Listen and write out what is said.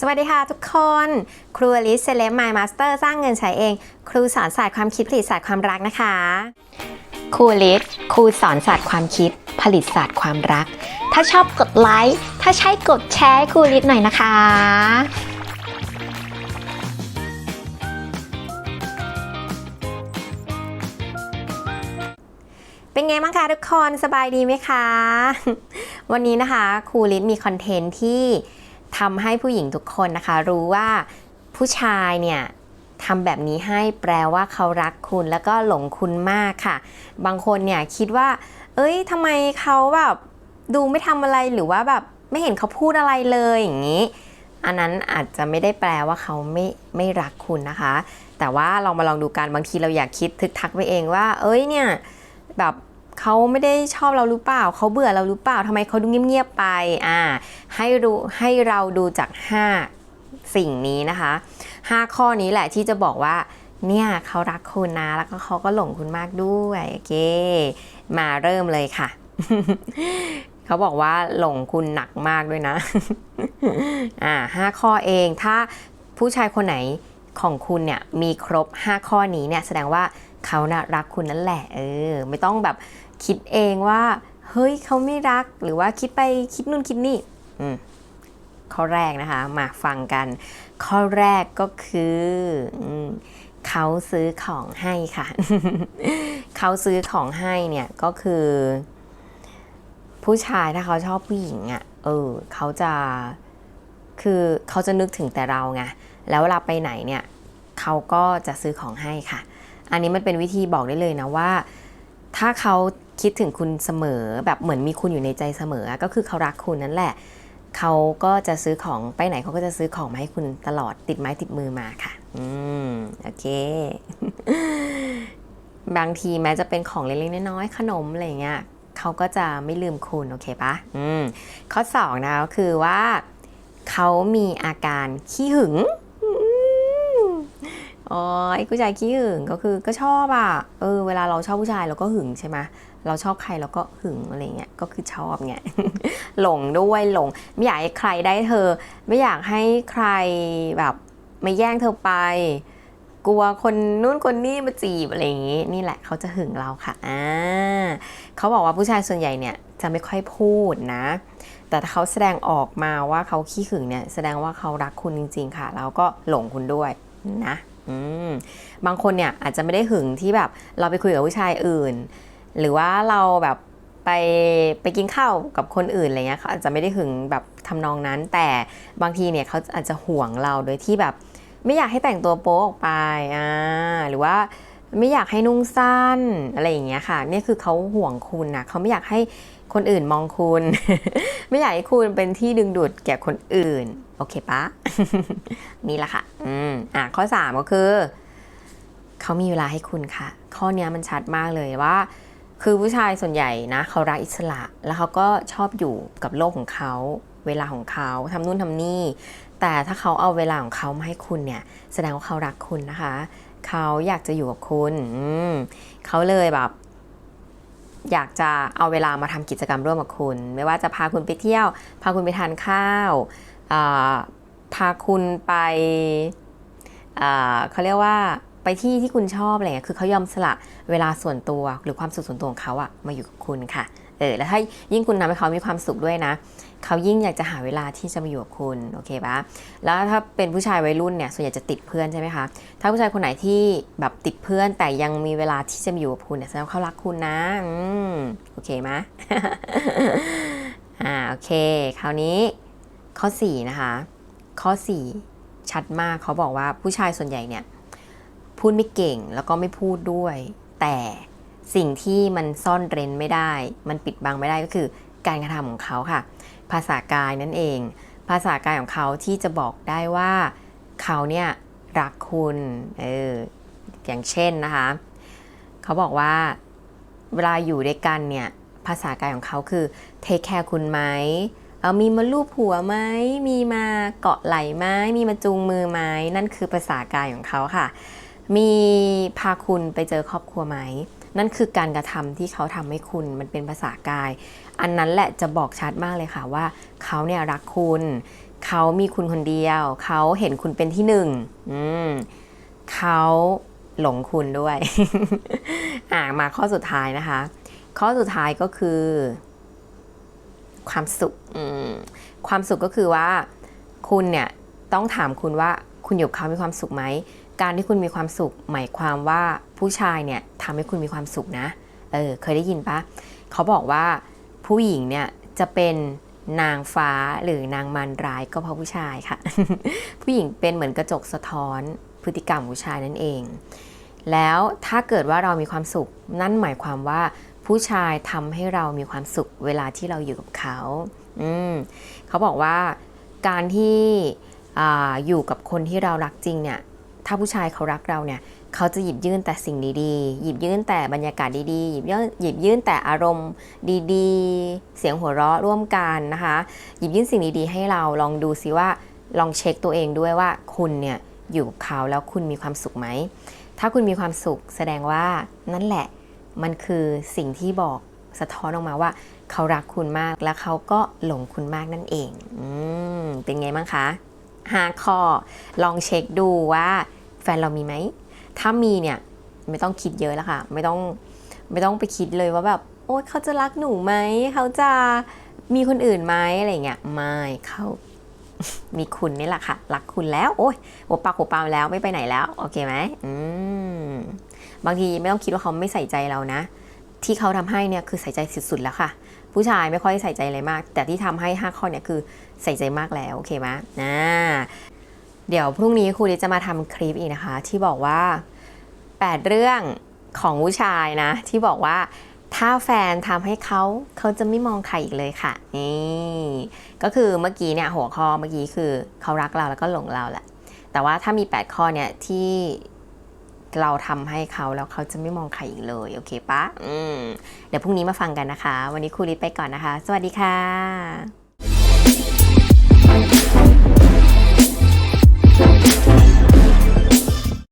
สวัสดีค่ะทุกคน ครูอลิสเซเลมไมมาสเตอร์สร้างเงินใช้เอง ครูสอนศาสตร์ความคิดผลิตศาสตร์ความรักนะคะ ครูอลิสครูสอนศาสตร์ความคิดผลิตศาสตร์ความรัก ถ้าชอบกดไลค์ ถ้าใช่กดแชร์ให้ครูอลิสหน่อยนะคะ เป็นไงบ้างคะทุกคน สบายดีไหมคะ วันนี้นะคะครูลิศมีคอนเทนต์ที่ ทำให้ผู้หญิงทุกคนนะคะ รู้ว่าผู้ชายเนี่ยทำแบบนี้ให้แปลว่าเขารักคุณแล้วก็หลงคุณมากค่ะ บางคนเนี่ยคิดว่า เอ้ยทำไมเขาแบบดูไม่ทำอะไรหรือว่าแบบไม่เห็นเขาพูดอะไรเลยอย่างนี้ อันนั้นอาจจะไม่ได้แปลว่าเขาไม่ไม่รักคุณนะคะ แต่ว่าลองมาลองดูกันบางทีเราอยากคิดทึกทักไปเองว่า เอ้ยเนี่ยแบบ เขาไม่ได้ชอบเราหรือเปล่า เขาเบื่อเราหรือเปล่าทำไมเขาดูเงียบๆไปอ่าให้รู้ให้เราดูจาก 5 สิ่งนี้นะคะ 5 ข้อนี้แหละที่จะบอกว่าเนี่ยเขารักคุณนะแล้วก็เขาก็หลงคุณมากด้วยโอเค มาเริ่มเลยค่ะ เขาบอกว่าหลงคุณหนักมากด้วยนะ อ่าห้าข้อเองถ้าผู้ชายคนไหน ของคุณเนี่ยมีครบ 5 ข้อนี้เนี่ยแสดงว่าเขาน่ะรักคุณนั่นแหละเออไม่ต้องแบบคิดเองว่า เฮ้ยเขาไม่รักหรือว่าคิดไปคิดนู่นคิดนี่อืมข้อแรกนะคะ มาฟังกัน ข้อแรกก็คืออเขาซื้อของให้ค่ะ เขาซื้อของให้เนี่ยก็คือ ผู้ชายถ้าเขาชอบผู้หญิงอะ่ะ เออ เขาจะคือเขาจะนึกถึงแต่เราไง แล้วเวลาไปไหนเนี่ยเขาก็จะซื้อของให้ค่ะ อันนี้มันเป็นวิธีบอกได้เลยนะว่า ถ้าเขาคิดถึงคุณเสมอแบบเหมือนมีคุณอยู่ในใจเสมอก็คือเขารักคุณนั่นแหละเขาก็จะซื้อของไปไหนเขาก็จะซื้อของมาให้คุณตลอดติดไม้ติดมือมาค่ะ อืมโอเค บางทีแม้จะเป็นของเล็กๆน้อยๆขนมอะไรเงี้ยเขาก็จะไม่ลืมคุณ โอเคปะอืมข้อสองนะก็คือว่าเขามีอาการขี้หึง อ๋อไอ้ผู้ชายขี้หึงก็คือก็ชอบอะเออเวลาเราชอบผู้ชายเราก็หึงใช่ไหมเราชอบใครเราก็หึงอะไรเงี้ยก็คือชอบไงหลงด้วยหลง ไม่อยากให้ใครได้เธอ ไม่อยากให้ใครแบบมาแย่งเธอไป กลัวคนนู้นคนนี้มาจีบอะไรอย่างงี้ นี่แหละเขาจะหึงเราค่ะอ่าเขาบอกว่าผู้ชายส่วนใหญ่เนี่ยจะไม่ค่อยพูดนะ แต่ถ้าเขาแสดงออกมาว่าเขาขี้หึงเนี่ยแสดงว่าเขารักคุณจริง ๆ ค่ะ แล้วก็หลงคุณด้วยนะ อืมบางคนเนี่ยอาจจะไม่ได้หึงที่แบบเราไปคุยกับผู้ชายอื่น หรือว่าเราแบบไปไปกินข้าวกับคนอื่นอะไรเงี้ยเขาอาจจะไม่ได้หึงแบบทำนองนั้น แต่บางทีเนี่ยเขาอาจจะห่วงเราโดยที่แบบ ไม่อยากให้แต่งตัวโป๊ออกไปอ่าหรือว่าไม่อยากให้นุ่งสั้นอะไรอย่างเงี้ยค่ะนี่คือเขาห่วงคุณนะเขาไม่อยากให้คนอื่นมองคุณ ไม่อยากให้คุณเป็นที่ดึงดูดแก่คนอื่น โอเคปะนี่แหละค่ะ อืมอะข้อสามก็คือ เขามีเวลาให้คุณค่ะ ข้อเนี้ยมันชัดมากเลยว่า คือผู้ชายส่วนใหญ่นะ เขารักอิสระ แล้วเขาก็ชอบอยู่กับโลกของเขา เวลาของเขาทำนู่นทำนี่ แต่ถ้าเขาเอาเวลาของเขามาให้คุณเนี่ย แสดงว่าเขารักคุณนะคะ เขาอยากจะอยู่กับคุณอืมเขาเลยแบบอยากจะเอาเวลามาทำกิจกรรมร่วมกับคุณ ไม่ว่าจะพาคุณไปเที่ยว พาคุณไปทานข้าว พาคุณไปเขาเรียกว่าไปที่ที่คุณชอบอะไรเงี้ยคือเขายอมสละเวลาส่วนตัวหรือความสุขส่วนตัวของเขาอะมาอยู่กับคุณค่ะเออแล้วถ้ายิ่งคุณทำให้เขามีความสุขด้วยนะเขายิ่งอยากจะหาเวลาที่จะมาอยู่กับคุณโอเคปะแล้วถ้าเป็นผู้ชายวัยรุ่นเนี่ยส่วนใหญ่จะติดเพื่อนใช่ไหมคะถ้าผู้ชายคนไหนที่แบบติดเพื่อนแต่ยังมีเวลาที่จะมาอยู่กับคุณเนี่ยแสดงว่าเขารักคุณนะอืมโอเคไหมอ่าโอเค คราวนี้ ข้อ 4 นะคะ ข้อ 4 ชัดมากเขาบอกว่าผู้ชายส่วนใหญ่เนี่ย พูดไม่เก่งแล้วก็ไม่พูดด้วย แต่สิ่งที่มันซ่อนเร้นไม่ได้ มันปิดบังไม่ได้ก็คือการกระทำของเขาค่ะ ภาษากายนั่นเอง ภาษากายของเขาที่จะบอกได้ว่าเขาเนี่ยรักคุณเอออย่างเช่นนะคะ เขาบอกว่าเวลาอยู่ด้วยกันเนี่ย ภาษากายของเขาคือเทคแคร์คุณไหม เออมีมาลูบหัวไหมมีมาเกาะไหล่ไหมมีมาจูงมือไหมนั่นคือภาษากายของเขาค่ะ มีพาคุณไปเจอครอบครัวไหม นั่นคือการกระทำที่เขาทำให้คุณมันเป็นภาษากาย อันนั้นแหละจะบอกชัดมากเลยค่ะว่า เขาเนี่ยรักคุณ เขามีคุณคนเดียว เขาเห็นคุณเป็นที่หนึ่งอืมเขาหลงคุณด้วย อ่ามาข้อสุดท้ายนะคะ ข้อสุดท้ายก็คือ ความสุขความสุขก็คือว่าคุณเนี่ยต้องถามคุณว่าคุณอยู่กับเขามีความสุขไหม การที่คุณมีความสุข หมายความว่าผู้ชายเนี่ยทำให้คุณมีความสุขนะ เออเคยได้ยินปะเขาบอกว่าผู้หญิงเนี่ยจะเป็นนางฟ้าหรือนางมารร้ายก็เพราะผู้ชายค่ะ ผู้หญิงเป็นเหมือนกระจกสะท้อนพฤติกรรมผู้ชายนั่นเอง แล้วถ้าเกิดว่าเรามีความสุขนั่นหมายความว่า ผู้ชายทำให้เรามีความสุขเวลาที่เราอยู่กับเขาอืมเขาบอกว่าการที่อาอยู่กับคนที่เรารักจริงเนี่ย ถ้าผู้ชายเขารักเราเนี่ย เขาจะหยิบยื่นแต่สิ่งดีๆ หยิบยื่นแต่บรรยากาศดีๆ หยิบยื่นหยิบยื่นแต่อารมณ์ดีๆ เสียงหัวเราะร่วมกันนะคะ หยิบยื่นสิ่งดีๆ ให้เราลองดูซิว่าลองเช็คตัวเองด้วยว่าคุณเนี่ยอยู่กับเขาแล้วคุณมีความสุขไหม ถ้าคุณมีความสุขแสดงว่านั่นแหละ มันคือสิ่งที่บอกสะท้อนออกมาว่า เขารักคุณมากและเขาก็หลงคุณมากนั่นเองอืมเป็นไงบ้างคะห้าข้อลองเช็คดูว่าแฟนเรามีไหม ถ้ามีเนี่ยไม่ต้องคิดเยอะแล้วค่ะ ไม่ต้องไม่ต้องไปคิดเลยว่าแบบ โอ๊ยเขาจะรักหนูไหม เขาจะมีคนอื่นไหมอะไรเงี้ยไม่เขามีคุณนี่แหละค่ะ รักคุณแล้ว โอ๊ยหัวปากหัวปามแล้วไม่ไปไหนแล้ว โอเคไหมอืม บางทีไม่ต้องคิดว่าเขาไม่ใส่ใจเรานะ ที่เขาทำให้เนี่ยคือใส่ใจสุดๆแล้วค่ะ ผู้ชายไม่ค่อยใส่ใจอะไรมาก แต่ที่ทำให้ 5 ข้อเนี่ยคือใส่ใจมากแล้วโอเคไหมอ่าเดี๋ยวพรุ่งนี้ครูดิจะมาทำคลิปอีกนะคะ ที่บอกว่า 8 เรื่องของผู้ชายนะ ที่บอกว่าถ้าแฟนทำให้เขาเขาจะไม่มองใครอีกเลยค่ะนี่ก็คือเมื่อกี้เนี่ยหัวข้อเมื่อกี้คือเขารักเราแล้วก็หลงเราแหละแต่ว่าถ้ามี 8 ข้อเนี่ยที่ เราทำให้เขาแล้วเขาจะไม่มองใครอีกเลยโอเคปะอืมเดี๋ยวพรุ่งนี้มาฟังกันนะคะ วันนี้ครูริไปก่อนนะคะ สวัสดีค่ะ